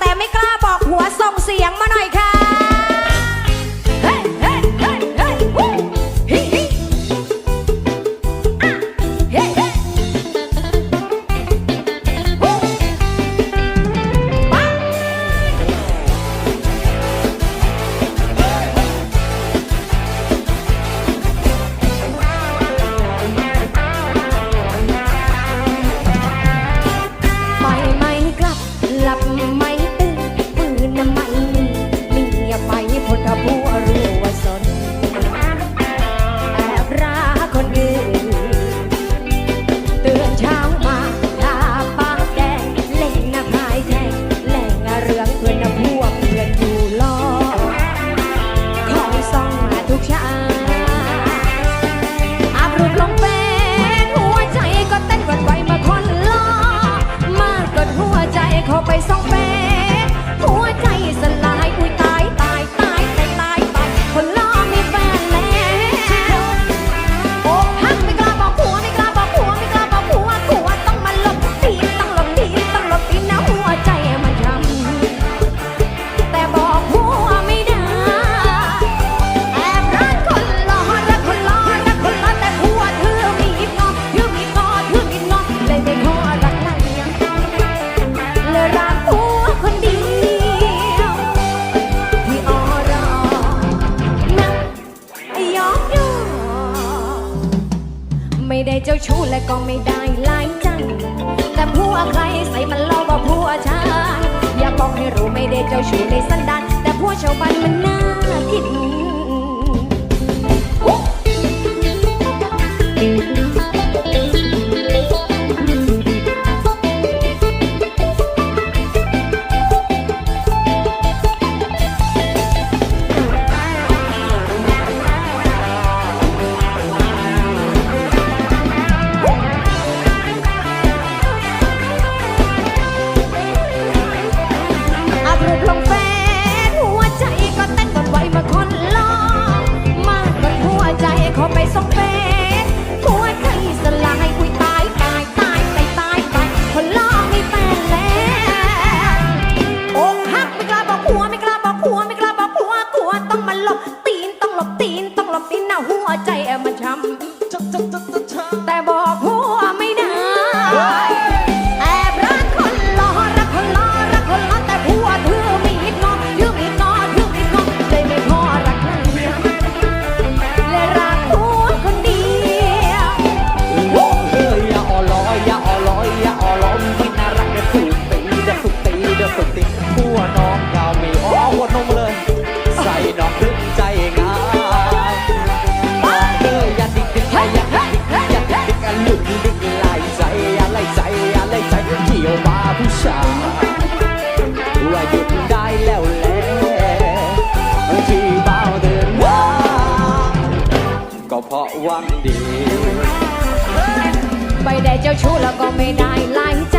แต่ไม่กล้าบอกหัวส่งเสียงมาหน่อยค่ะ ไปส่องไป ได้เจ้าชู้และก็ไม่ได้หลายจัง แต่ผัวใครใส่มันล่อบ่กผัวฉันอย่ากบอกให้รู้ไม่ได้เจ้าชู้ในสันดานแต่ผัวชาวบ้านมันน่าผิดหนู นต้องหลบดินนะหัวใจมาช้ำแต่บอก ผู้ชายว่าหยุดได้แล้วแหละที่เบาเดินว่าก็เพราะวังดี ไปได้เจ้าชู้แล้วก็ไม่ได้ไล่ใจ